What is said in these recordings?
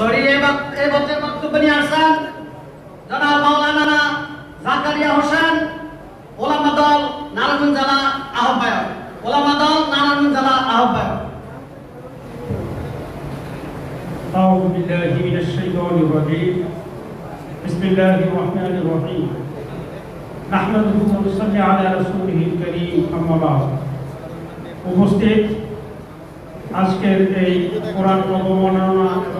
Sorry এই বক- এই বক্তব্যের বক্তব্য নিয়ে আসছেন জনাব মাওলানা জাকারিয়া হোসেন ওলামা দল নারায়ণগঞ্জ জেলা আহ্বায়ক ওলামা দল নারায়ণগঞ্জ জেলা আহ্বায়ক أعوذ بالله من الشيطان الرجيم بسم الله الرحمن الرحيم نحمده ونصلي على رسوله الكريم أما بعد উপস্থিত আজকের এই কোরআন অবমাননা এবং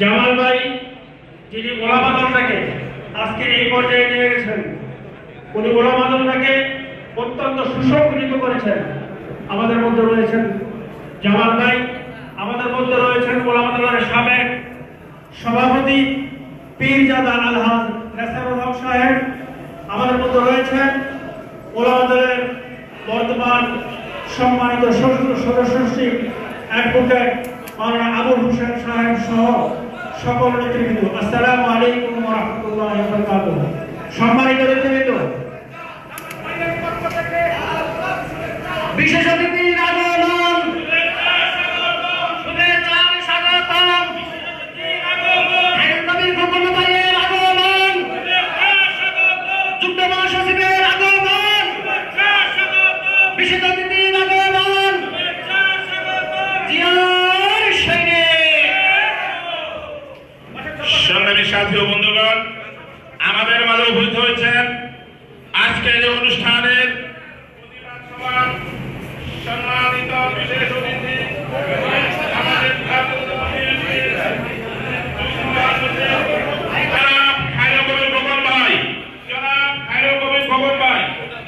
জামাল ভাই, যিনি গোলাম আদমটাকে আজকে এই পর্যায়ে নিয়ে গেছেন, উনি গোলাম আদমটাকে অত্যন্ত সুসংগঠিত করেছেন। আমাদের মধ্যে রয়েছেন জামাল ভাই, আমাদের মধ্যে রয়েছেন গোলাম আদমের সাবেক সভাপতি পীরজাদা আলহাজ নেসারুল হক সাহেব। আমাদের মধ্যে রয়েছেন গোলাম দলের বর্তমান সম্মানিত সদস্য সচিব অ্যাডভোকেট মাওলানা আবুল হোসেন সাহেব সহ সকল নেতৃবৃন্দ আসসালামু আলাইকুম ওয়া রাহমাতুল্লাহি ওয়া বারাকাতুহু। সম্মানিত নেতৃবৃন্দ সংগ্রামী সাথী ও বন্ধুগণ আমাদের মাঝে উপস্থিত হয়েছেন আজকের এই অনুষ্ঠানের প্রতিবাদ সভার সম্মানিত বিশেষ অতিথি আমাদের জাতীয়তাবাদী জনাব খায়রুল কবির খোকন ভাই জনাব খায়রুল কবির খোকন ভাই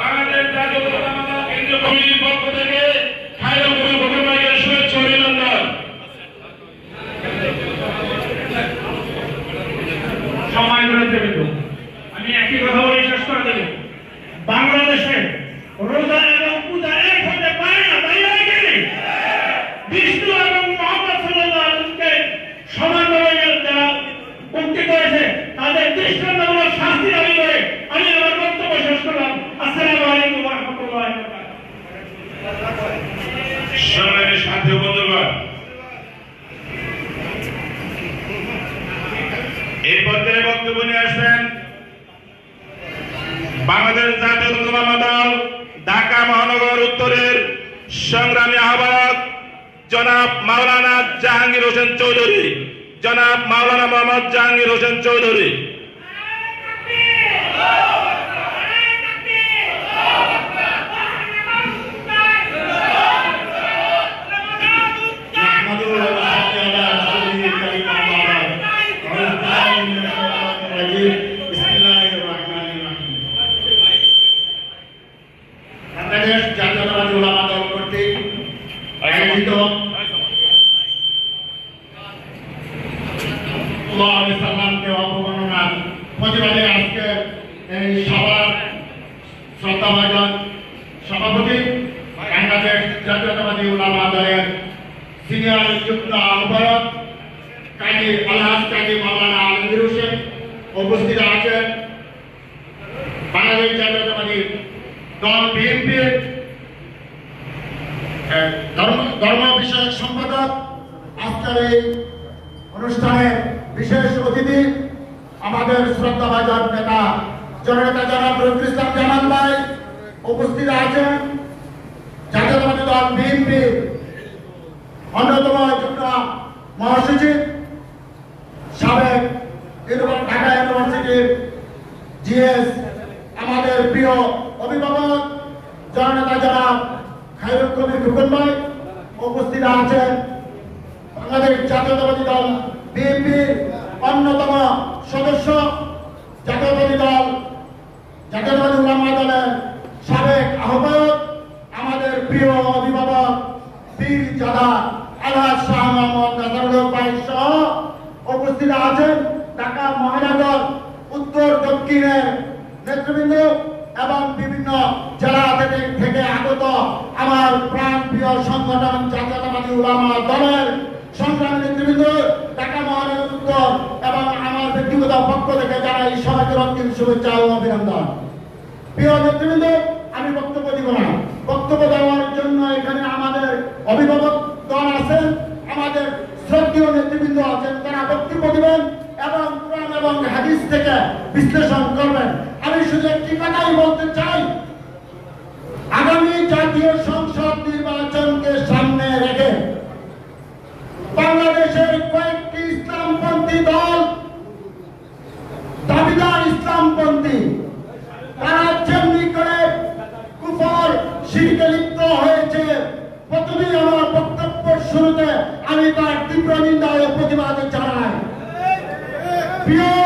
বাংলাদেশ জাতীয়তাবাদী দল কেন্দ্রীয় কমিটির পক্ষ থেকে খায়রুল কবির খোকন ভাইকে শুভেচ্ছা ও অভিনন্দন সম্মানিত নেতৃবৃন্দ আমি একই কথা বলে শেষ করে দেব বাংলাদেশে রোজা এবং পূজা এক হতে পারে না তাই নয় কি? বিষ্ণু এবং মোহাম্মদ সাল্লাল্লাহু আলাইহি ওয়াসাল্লামকে সমানভাবে যারা মুক্তি করেছে তাদের দৃষ্টান্তমূলক শাস্তি দাবি করে আমি আমার বক্তব্য শেষ করলাম আসসালামু আলাইকুম ওয়া রাহমাতুল্লাহি ওয়া বারাকাতুহু সংগ্রামী সাথী ও বন্ধুগণ এই পর্যায়ে বক্তব্য নিয়ে আসবেন, বাংলাদেশ জাতীয় দল ঢাকা মহানগর উত্তরের সংগ্রামী আহ্বায়ক জনাব মাওলানা জাহাঙ্গীর হোসেন চৌধুরী, জনাব মাওলানা মোহাম্মদ জাহাঙ্গীর হোসেন চৌধুরী। আয়োজিত সাল্লামকে অবমাননার প্রতিবাদে আজকে এই সভার শ্রদ্ধাভাজন সভাপতি বাংলাদেশ জাতীয়তাবাদী ওলামা দলের সিনিয়র যুক্ত আহ্বায়ক কাজী আলহাজ কাজী মাওলানা আলমগীর হোসেন উপস্থিত আছেন। বাংলাদেশ জাতীয়তাবাদী দল বিএনপির ধর্ম ধর্ম বিষয়ক সম্পাদক, আজকের এই অনুষ্ঠানে বিশেষ অতিথি আমাদের শ্রদ্ধাভাজন নেতা, জননেতা জনাব রফিকুল ইসলাম জামান ভাই উপস্থিত আছেন। জাতীয়তাবাদী দল বিএনপির অন্যতম যুগ্ম মহাসচিব, সাবেক ঢাকা ইউনিভার্সিটির জিএস, আমাদের প্রিয় অভিভাবক, জননেতা জনাব খায়রুল কবির ভাই। উপস্থিত আছেন বাংলাদেশ জাতীয়তাবাদী দল বিএনপির অন্যতম সদস্য জাতীয়তাবাদী দল, জাতীয়তাবাদী উলামা দলের সাবেক আহ্বায়ক, আমাদের প্রিয় অভিভাবক পীর জাদা আলহাজ শাহ মোহাম্মদ নাজারুল ভাই সহ উপস্থিত আছেন ঢাকা মহানগর উত্তর দক্ষিণের নেতৃবৃন্দ এবং বিভিন্ন জেলা থেকে আগত, আমার প্রাণ প্রিয় সংগঠন জাতীয়তাবাদী উলামা দলের সংগ্রামী নেতৃবৃন্দ, ঢাকা মহানগর উত্তর এবং আমার ব্যক্তিগত পক্ষ থেকে যারা এই সমাজের অন্তিম শুভেচ্ছা ও অভিনন্দন। প্রিয় নেতৃবৃন্দ, আমি বক্তব্য দিব না। বক্তব্য দেওয়ার জন্য এখানে আমাদের অভিভাবক দল আছেন আমাদের শ্রদ্ধীয় নেতৃবৃন্দ আছেন, তারা বক্তব্য দিবেন এবং কোরআন এবং হাদিস থেকে বিশ্লেষণ করবেন। আমি শুধু একটি কথাই বলতে চাই জাতীয় সংসদ নির্বাচনকে সামনে রেখে বাংলাদেশের কয়েকটি ইসলামপন্থী দল, দাবিদার ইসলামপন্থী, তারা যেমনি করে কুফর শিরকে লিপ্ত হয়েছে প্রথমেই আমার বক্তব্য শুরুতে আমি তার তীব্র নিন্দা ও প্রতিবাদ জানাই। প্রিয়